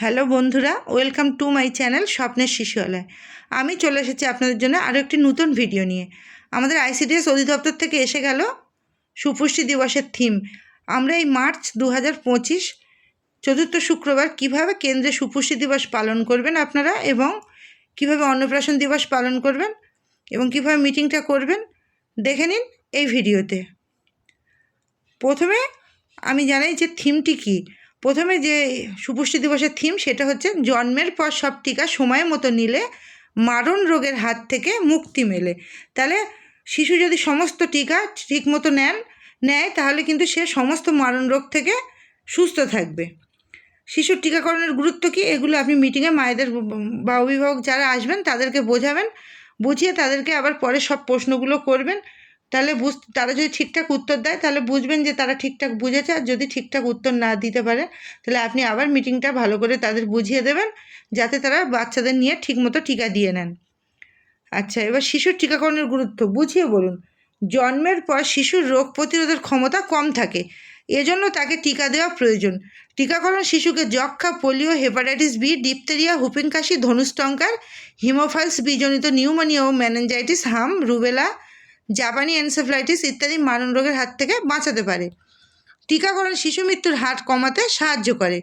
Hello বন্ধুরা, welcome to my channel স্বপ্নের শিশুয়ালয়। আমি চলে এসেছি আপনাদের জন্য আরও একটি নতুন ভিডিও নিয়ে। আমাদের আইসিডিএস অধিদপ্তর থেকে এসে গেল সুপুষ্টি দিবসের থিম, আমরা এই মার্চ দু হাজার পঁচিশ, চতুর্থ শুক্রবার কীভাবে কেন্দ্রে সুপুষ্টি দিবস পালন করবেন আপনারা এবং কীভাবে অন্নপ্রাশন দিবস পালন করবেন এবং কীভাবে মিটিংটা করবেন, দেখে নিন এই ভিডিওতে। প্রথমে আমি জানাই যে থিমটি কী। প্রথমে যে সুপুষ্টি দিবসের থিম সেটা হচ্ছে জন্মের পর সব টিকা সময় মতো নিলে মারণ রোগের হাত থেকে মুক্তি মেলে। তাহলে শিশু যদি সমস্ত টিকা ঠিক মতো নেন, নেয়, তাহলে কিন্তু সে সমস্ত মারণ রোগ থেকে সুস্থ থাকবে। শিশুর টিকাকরণের গুরুত্ব কী? এগুলো আপনি মিটিংয়ে মায়েদের বা অভিভাবক যারা আসবেন, তাদেরকে বোঝাবেন, বুঝিয়ে তাদেরকে আবার পরে সব প্রশ্নগুলো করবেন। তাহলে বুঝ, তারা যদি ঠিকঠাক উত্তর দেয়, তাহলে বুঝবেন যে তারা ঠিকঠাক বুঝেছে আর যদি ঠিকঠাক উত্তর না দিতে পারে, তাহলে আপনি আবার মিটিংটা ভালো করে তাদের বুঝিয়ে দেবেন, যাতে তারা বাচ্চাদের নিয়ে ঠিকমতো টিকা দিয়ে নেন। আচ্ছা এবার শিশুর টিকাকরণের গুরুত্ব বুঝিয়ে বলুন। জন্মের পর শিশুর রোগ প্রতিরোধের ক্ষমতা কম থাকে, এজন্য তাকে টিকা দেওয়া প্রয়োজন। টিকাকরণ শিশুকে যক্ষা polio, hepatitis B, diphtheria, whooping ধনুষ্টঙ্কার haemophilus বিজনিত নিউমোনিয়া ও ম্যানেঞ্জাইটিস হাম, রুবেলা জাপানি এনসেফ্লাইটিস ইত্যাদি মারণ রোগের হাত থেকে বাঁচাতে পারে। টিকাকরণ শিশু মৃত্যুর হার কমাতে সাহায্য করে।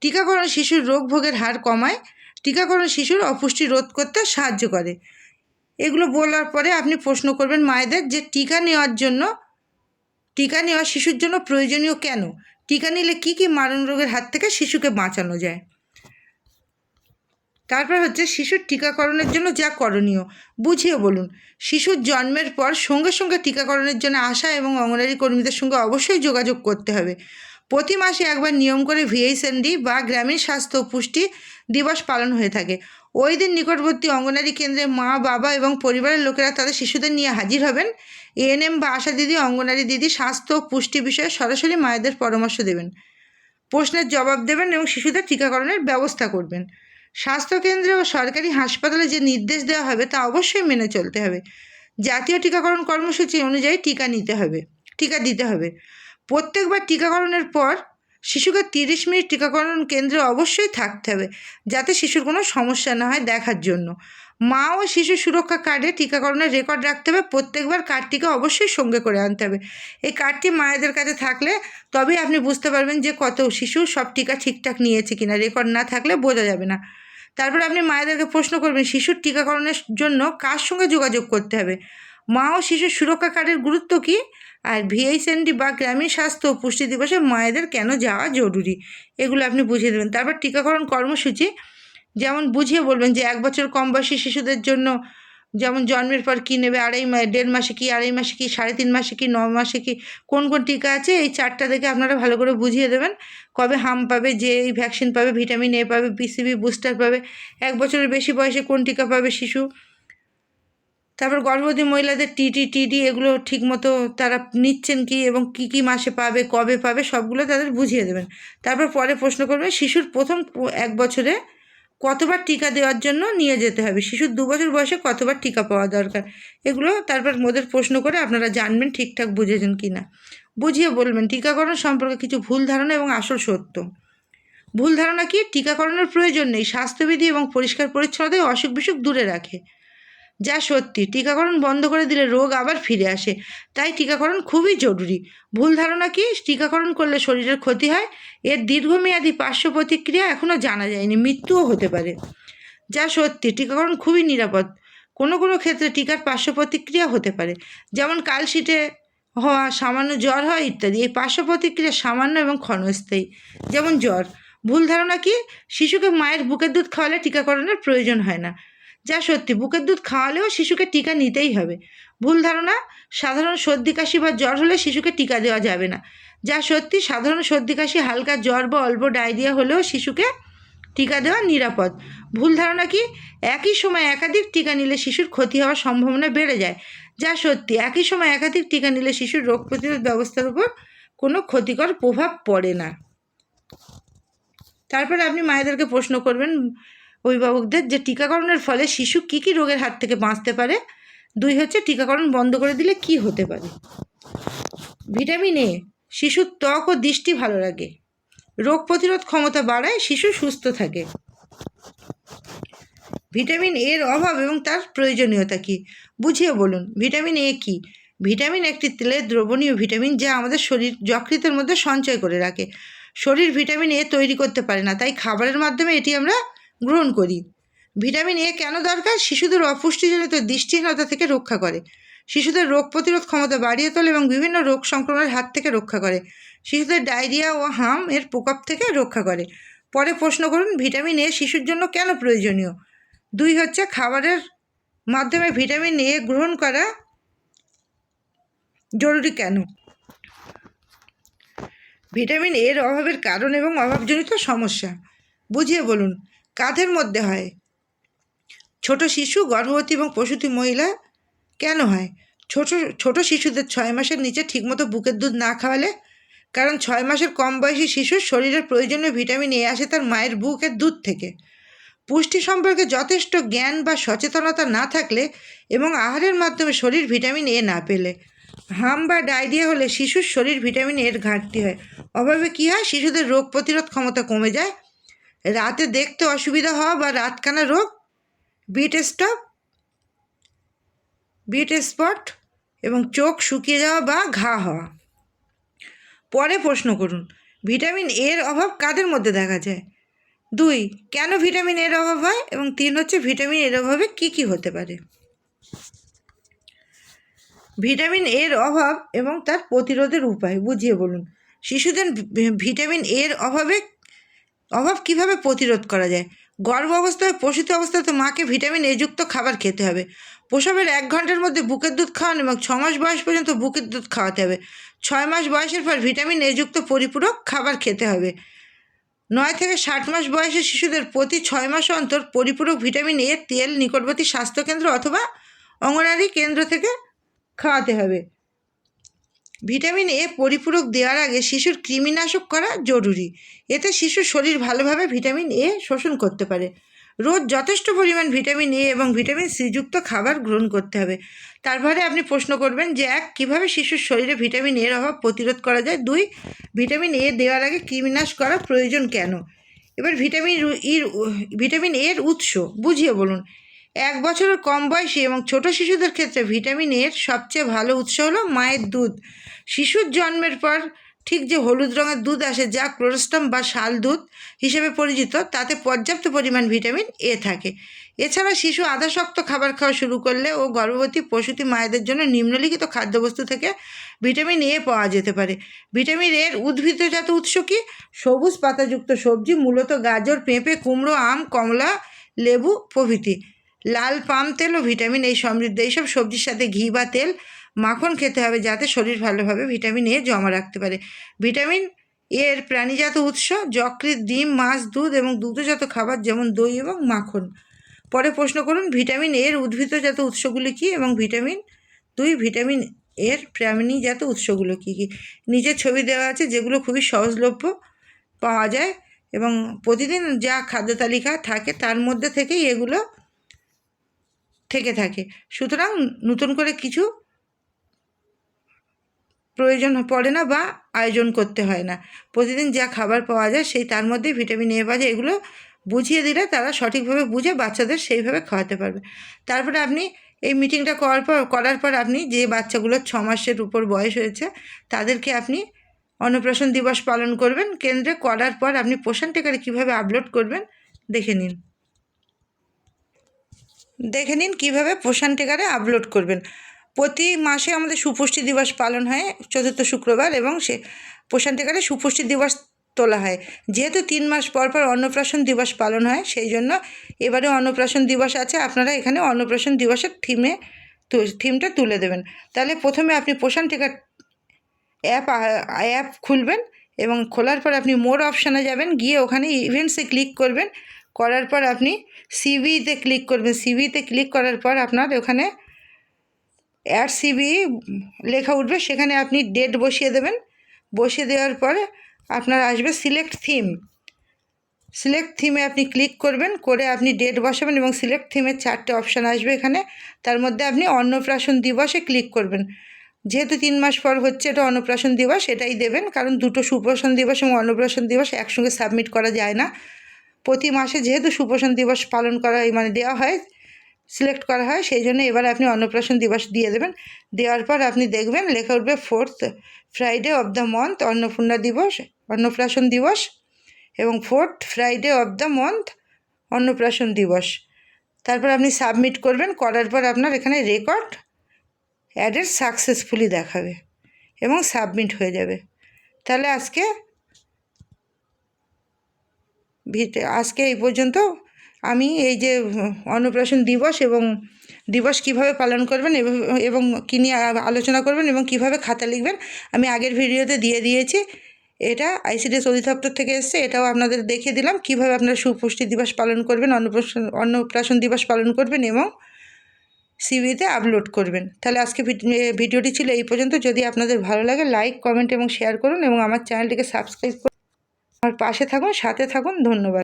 টিকাকরণ শিশুর রোগ ভোগের হার কমায়। টিকাকরণ শিশুর অপুষ্টি রোধ করতে সাহায্য করে। এগুলো বলার পরে আপনি প্রশ্ন করবেন, মায়েদের যে টিকা নেওয়ার জন্য, টিকা নেওয়া শিশুর জন্য প্রয়োজনীয় কেন? টিকা নিলে কী কী মারণ রোগের হাত থেকে শিশুকে বাঁচানো যায়? তারপর হচ্ছে শিশুর টিকাকরণের জন্য যা করণীয়, বুঝিয়ে বলুন। শিশুর জন্মের পর সঙ্গে সঙ্গে টিকাকরণের জন্য আসা এবং অঙ্গনারী কর্মীদের সঙ্গে অবশ্যই যোগাযোগ করতে হবে। প্রতি মাসে একবার নিয়ম করে ভিএইচএনডি বা গ্রামীণ স্বাস্থ্য পুষ্টি দিবস পালন হয়ে থাকে। ওই দিন নিকটবর্তী অঙ্গনারী কেন্দ্রে মা, বাবা এবং পরিবারের লোকেরা তাদের শিশুদের নিয়ে হাজির হবেন। এএনএম বা আশা দিদি, অঙ্গনারী দিদি স্বাস্থ্য পুষ্টি বিষয়ে সরাসরি মায়েদের পরামর্শ দেবেন। প্রশ্নের জবাব দেবেন এবং শিশুদের টিকাকরণের ব্যবস্থা করবেন। স্বাস্থ্যকেন্দ্রে ও সরকারি হাসপাতালে যে নির্দেশ দেওয়া হবে তা অবশ্যই মেনে চলতে হবে। জাতীয় টিকাকরণ কর্মসূচি অনুযায়ী টিকা নিতে হবে, টিকা দিতে হবে। প্রত্যেকবার টিকাকরণের পর শিশুকে তিরিশ মিনিট টিকাকরণ কেন্দ্রে অবশ্যই থাকতে হবে, যাতে শিশুর কোনো সমস্যা না হয় দেখার জন্য। মা ও শিশু সুরক্ষা কার্ডে টিকাকরণের রেকর্ড রাখতে হবে, প্রত্যেকবার কার্ডটিকে অবশ্যই সঙ্গে করে আনতে হবে। এই কার্ডটি মায়েদের কাছে থাকলে তবেই আপনি বুঝতে পারবেন যে কত শিশু সব টিকা ঠিকঠাক নিয়েছে কিনা, রেকর্ড না থাকলে বোঝা যাবে না। তারপর আপনি মায়েদেরকে প্রশ্ন করবেন, শিশুর টিকাকরণের জন্য কার সঙ্গে যোগাযোগ করতে হবে? মা ও শিশুর সুরক্ষা কার্ডের গুরুত্ব কী? আর ভিএইচএনডি বা গ্রামীণ স্বাস্থ্য পুষ্টি দিবসে মায়েদের কেন যাওয়া জরুরি? এগুলো আপনি বুঝিয়ে দেবেন। তারপর টিকাকরণ কর্মসূচি, যেমন বুঝিয়ে বলবেন যে এক বছর কম বয়সী শিশুদের জন্য যেমন জন্মের পর কী নেবে, আড়াই দেড় মাসে কি, আড়াই মাসে কি, সাড়ে তিন মাসে কি, ন মাসে কি, কোন কোন টিকা আছে, এই চারটা দেখে আপনারা ভালো করে বুঝিয়ে দেবেন। কবে হাম পাবে, যে এই ভ্যাকসিন পাবে, ভিটামিন এ পাবে বিসিবি বুস্টার পাবে, এক বছরের বেশি বয়সে কোন টিকা পাবে শিশু। তারপর গর্ভবতী মহিলাদের টিটি টিডি এগুলো ঠিকমতো তারা নিচ্ছেন কি এবং কি কি মাসে পাবে, কবে পাবে, সবগুলো তাদের বুঝিয়ে দেবেন। তারপর পরে প্রশ্ন করবে শিশুর প্রথম এক বছরে কতবার টিকা দেওয়ার জন্য নিয়ে যেতে হবে? শিশুর দু বছর বয়সে কতবার টিকা পাওয়া দরকার? এগুলো তারপর মোদের প্রশ্ন করে আপনারা জানবেন, ঠিকঠাক বুঝেছেন কি না। বুঝিয়ে বলবেন, টিকাকরণ সম্পর্কে কিছু ভুল ধারণা এবং আসল সত্য। ভুল ধারণা কি? টিকাকরণের প্রয়োজন নেই। স্বাস্থ্যবিধি এবং পরিষ্কার পরিচ্ছন্নতায় অসুখ বিসুখ দূরে রাখে। যা সত্যি। টিকাকরণ বন্ধ করে দিলে রোগ আবার ফিরে আসে। তাই টিকাকরণ খুবই জরুরি। ভুল ধারণা কি? টিকাকরণ করলে শরীরের ক্ষতি হয়? এর দীর্ঘমেয়াদী পার্শ্ব প্রতিক্রিয়া এখনও জানা যায়নি। মৃত্যুও হতে পারে। যা সত্যি, টিকাকরণ খুবই নিরাপদ। কোনো কোনো ক্ষেত্রে টিকার পার্শ্ব প্রতিক্রিয়া হতে পারে। যেমন কালশিটে হওয়া, সামান্য জ্বর হয় ইত্যাদি। এই পার্শ্ব প্রতিক্রিয়া সামান্য এবং ক্ষণস্থায়ী। যেমন জ্বর। ভুল ধারণা কি? শিশুকে মায়ের বুকের দুধ খাওয়ালে টিকাকরণের প্রয়োজন হয় না। যা সত্যি, বুকের দুধ খাওয়ালেও শিশুকে টিকা নিতেই হবে। ভুল ধারণা, সাধারণ সর্দি কাশি বা জ্বর হলে শিশুকে টিকা দেওয়া যাবে না। যা সত্যি, সাধারণ সর্দি কাশি, হালকা জ্বর বা অল্প ডায়রিয়া হলেও শিশুকে টিকা দেওয়া নিরাপদ। ভুল ধারণা কি? একই সময় একাধিক টিকা নিলে শিশুর ক্ষতি হওয়ার সম্ভাবনা বেড়ে যায়। যা সত্যি, একই সময় একাধিক টিকা নিলে শিশুর রোগ প্রতিরোধ ব্যবস্থার উপর কোনো ক্ষতিকর প্রভাব পড়ে না। তারপরে আপনি মায়েদেরকে প্রশ্ন করবেন অভিভাবকদের যে টিকাকরণের ফলে শিশু কী কী রোগের হাত থেকে বাঁচতে পারে? দুই হচ্ছে টিকাকরণ বন্ধ করে দিলে কি হতে পারে? ভিটামিন এ, শিশুর ত্বক ও দৃষ্টি ভালো লাগে রোগ প্রতিরোধ ক্ষমতা বাড়ায়, শিশু সুস্থ থাকে। ভিটামিন এর অভাব এবং তার প্রয়োজনীয়তা কী? বুঝিয়ে বলুন, ভিটামিন এ কী? ভিটামিন একটি তেলের দ্রবণীয় ভিটামিন যা আমাদের শরীর যকৃতের মধ্যে সঞ্চয় করে রাখে। শরীর ভিটামিন এ তৈরি করতে পারে না, তাই খাবারের মাধ্যমে এটি আমরা গ্রহণ করি। ভিটামিন এ কেন দরকার? শিশুদের অপুষ্টিজনিত দৃষ্টিহীনতা থেকে রক্ষা করে। শিশুদের রোগ প্রতিরোধ ক্ষমতা বাড়িয়ে তোলে এবং বিভিন্ন রোগ সংক্রমণের হাত থেকে রক্ষা করে। শিশুদের ডায়রিয়া ও হাম এর প্রকোপ থেকে রক্ষা করে। পরে প্রশ্ন করুন, ভিটামিন এ শিশুর জন্য কেন প্রয়োজনীয়? দুই হচ্ছে, খাবারের মাধ্যমে ভিটামিন এ গ্রহণ করা জরুরি কেন? ভিটামিন এর অভাবের কারণ এবং অভাবজনিত সমস্যা। বুঝিয়ে বলুন কাদের মধ্যে হয়। ছোট শিশু, গর্ভবতী এবং প্রসূতি মহিলা কেন হয়? ছোট ছোট শিশুদের ছয় মাসের নিচে ঠিকমতো বুকের দুধ না খাওয়ালে? কারণ ছয় মাসের কম বয়সী শিশুর শরীরের প্রয়োজনীয় ভিটামিন এ আসে তার মায়ের বুকের দুধ থেকে। পুষ্টি সম্পর্কে যথেষ্ট জ্ঞান বা সচেতনতা না থাকলে এবং আহারের মাধ্যমে শরীর ভিটামিন এ না পেলে। হাম বা ডায়রিয়া হলে শিশুর শরীর ভিটামিন এর ঘাটতি হয়। অভাবে কী হয়? শিশুদের রোগ প্রতিরোধ ক্ষমতা কমে যায়। রাতে দেখতে অসুবিধা হওয়া বা রাতকানা রোগ বিট স্টপ বিট স্পট এবং চোখ শুকিয়ে যাওয়া বা ঘা হওয়া। পরে প্রশ্ন করুন ভিটামিন এর অভাব কাদের মধ্যে দেখা যায়? দুই, কেন ভিটামিন এর অভাব হয়? এবং তিন হচ্ছে ভিটামিন এর অভাবে কী কী হতে পারে? ভিটামিন এর অভাব এবং তার প্রতিরোধের উপায়, বুঝিয়ে বলুন। শিশুদের ভিটামিন এর অভাবে অভাব কীভাবে প্রতিরোধ করা যায়? গর্ভ অবস্থায় প্রসূতি অবস্থাতে মাকে ভিটামিন এযুক্ত খাবার খেতে হবে। প্রসবের এক ঘণ্টার মধ্যে বুকের দুধ খাওয়ানো এবং ছ মাস বয়স পর্যন্ত বুকের দুধ খাওয়াতে হবে। ছয় মাস বয়সের পর ভিটামিন এ যুক্ত পরিপূরক খাবার খেতে হবে। নয় থেকে ষাট মাস বয়সের শিশুদের প্রতি ছয় মাস অন্তর পরিপূরক ভিটামিন এ তেল নিকটবর্তী স্বাস্থ্যকেন্দ্র অথবা অঙ্গনারী কেন্দ্র থেকে খাওয়াতে হবে। ভিটামিন এ পরিপূরক দেওয়ার আগে শিশুর কৃমিনাশক করা জরুরি। এতে শিশুর শরীর ভালোভাবে ভিটামিন এ শোষণ করতে পারে। রোজ যথেষ্ট পরিমাণ ভিটামিন এ এবং ভিটামিন সি যুক্ত খাবার গ্রহণ করতে হবে। তারপরে আপনি প্রশ্ন করবেন যে, এক, কীভাবে শিশুর শরীরে ভিটামিন এর অভাব প্রতিরোধ করা যায়? দুই, ভিটামিন এ দেওয়ার আগে কৃমিনাশ করা প্রয়োজন কেন? এবার ভিটামিন ইর, ভিটামিন এর উৎস, বুঝিয়ে বলুন। এক বছরের কম বয়সী এবং ছোট শিশুদের ক্ষেত্রে ভিটামিন এর সবচেয়ে ভালো উৎস হলো মায়ের দুধ। শিশুর জন্মের পর ঠিক যে হলুদ রঙের দুধ আসে যা ক্লোরোস্টাম বা শাল দুধ হিসেবে পরিচিত, তাতে পর্যাপ্ত পরিমাণ ভিটামিন এ থাকে। এছাড়া শিশু আধাশক্ত খাবার খাওয়া শুরু করলে ও গর্ভবতী প্রসূতি মায়েদের জন্য নিম্নলিখিত খাদ্যবস্তু থেকে ভিটামিন এ পাওয়া যেতে পারে। ভিটামিন এর উদ্ভিদজাত উৎস কি? সবুজ পাতাযুক্ত সবজি, মূলত গাজর, পেঁপে, কুমড়ো, আম, কমলা, লেবু প্রভৃতি। লাল পাম তেল ও ভিটামিন এই সমৃদ্ধ। এইসব সবজির সাথে ঘি বা তেল মাখন খেতে হবে যাতে শরীর ভালোভাবে ভিটামিন এ জমা রাখতে পারে। ভিটামিন এর প্রাণীজাত উৎস যকৃৎ, ডিম, মাছ, দুধ এবং দুগ্ধজাত খাবার যেমন দই এবং মাখন। পরে প্রশ্ন করুন, ভিটামিন এর উদ্ভিদজাত উৎসগুলি কী এবং ভিটামিন দুই ভিটামিন এর প্রাণীজাত উৎসগুলো কী কী? নিচের ছবি দেওয়া আছে যেগুলো খুবই সহজলভ্য পাওয়া যায় এবং প্রতিদিন যা খাদ্য তালিকা থাকে তার মধ্যে থেকেই এগুলো থেকে থাকে। সুতরাং নতুন করে কিছু প্রয়োজন পড়ে না বা আয়োজন করতে হয় না। প্রতিদিন যা খাবার পাওয়া যায় সেই তার মধ্যেই ভিটামিন এ যায় এগুলো বুঝিয়ে দিলে তারা সঠিকভাবে বুঝে বাচ্চাদের সেইভাবে খাওয়াতে পারবে। তারপরে আপনি এই মিটিংটা করার পর করার পর আপনি যে বাচ্চাগুলোর ছ মাসের উপর বয়স হয়েছে, তাদেরকে আপনি অন্নপ্রাশন দিবস পালন করবেন। কেন্দ্রে করার পর আপনি পোষণ টেকারে কীভাবে আপলোড করবেন, দেখে নিন। দেখে নিন কীভাবে পোষণ টেকারে আপলোড করবেন। প্রতি মাসে আমাদের সুপুষ্টি দিবস পালন হয়, চতুর্থ শুক্রবার এবং সে পোষণ টেকারে সুপুষ্টি দিবস তোলা হয়। যেহেতু তিন মাস পর পর অন্নপ্রাশন দিবস পালন হয়, সেই জন্য এবারে অন্নপ্রাশন দিবস আছে, আপনারা এখানে অন্নপ্রাশন দিবসের থিমে থিমটা তুলে দেবেন। তাহলে প্রথমে আপনি পোষণ টেকার অ্যাপ অ্যাপ খুলবেন এবং খোলার পর আপনি মোর অপশানে যাবেন, গিয়ে ওখানে ইভেন্টসে ক্লিক করবেন। করার পর আপনি সিভিতে ক্লিক করবেন। সিভিতে ক্লিক করার পর আপনার ওখানে অ্যাড সিবি লেখা উঠবে। সেখানে আপনি ডেট বসিয়ে দেবেন। বসিয়ে দেওয়ার পরে আপনার আসবে সিলেক্ট থিম সিলেক্ট থিমে আপনি ক্লিক করবেন। করে আপনি ডেট বসাবেন এবং সিলেক্ট থিমের চারটে অপশান আসবে এখানে। তার মধ্যে আপনি অন্নপ্রাশন দিবসে ক্লিক করবেন। যেহেতু তিন মাস পর হচ্ছে এটা অন্নপ্রাশন দিবস, এটাই দেবেন। কারণ দুটো সুপ্রাশন দিবস এবং অন্নপ্রাশন দিবস একসঙ্গে সাবমিট করা যায় না। প্রতি মাসে যেহেতু সুপোষণ দিবস পালন করা মানে দেওয়া হয় সিলেক্ট করা হয়, সেই জন্য এবার আপনি অন্নপ্রাশন দিবস দিয়ে দেবেন। দেওয়ার পর আপনি দেখবেন লেখা উঠবে fourth Friday of the month Annapurna দিবস, অন্নপ্রাশন দিবস এবং fourth Friday of the month Annaprashan দিবস। তারপর আপনি সাবমিট করবেন, করার পর আপনার এখানে রেকর্ড অ্যাডেড সাকসেসফুলি দেখাবে এবং সাবমিট হয়ে যাবে। তাহলে আজকে আজকে এই পর্যন্ত আমি এই যে অন্নপ্রাশন দিবস এবং দিবস কীভাবে পালন করবেন এবং কী নিয়ে আলোচনা করবেন এবং কীভাবে খাতা লিখবেন আমি আগের ভিডিওতে দিয়ে দিয়েছি। এটা আইসিডিএস অধিদপ্তর থেকে এসছে, এটাও আপনাদের দেখিয়ে দিলাম কীভাবে আপনারা সুপুষ্টি দিবস পালন করবেন, অন্নপ্রাশন অন্নপ্রাশন দিবস পালন করবেন এবং সিভিতে আপলোড করবেন। তাহলে আজকে ভিডিওটি ছিল এই পর্যন্ত। যদি আপনাদের ভালো লাগে লাইক, কমেন্ট এবং শেয়ার করুন এবং আমার চ্যানেলটিকে সাবস্ক্রাইব আমার পাশে থাকুন সাথে থাকুন ধন্যবাদ।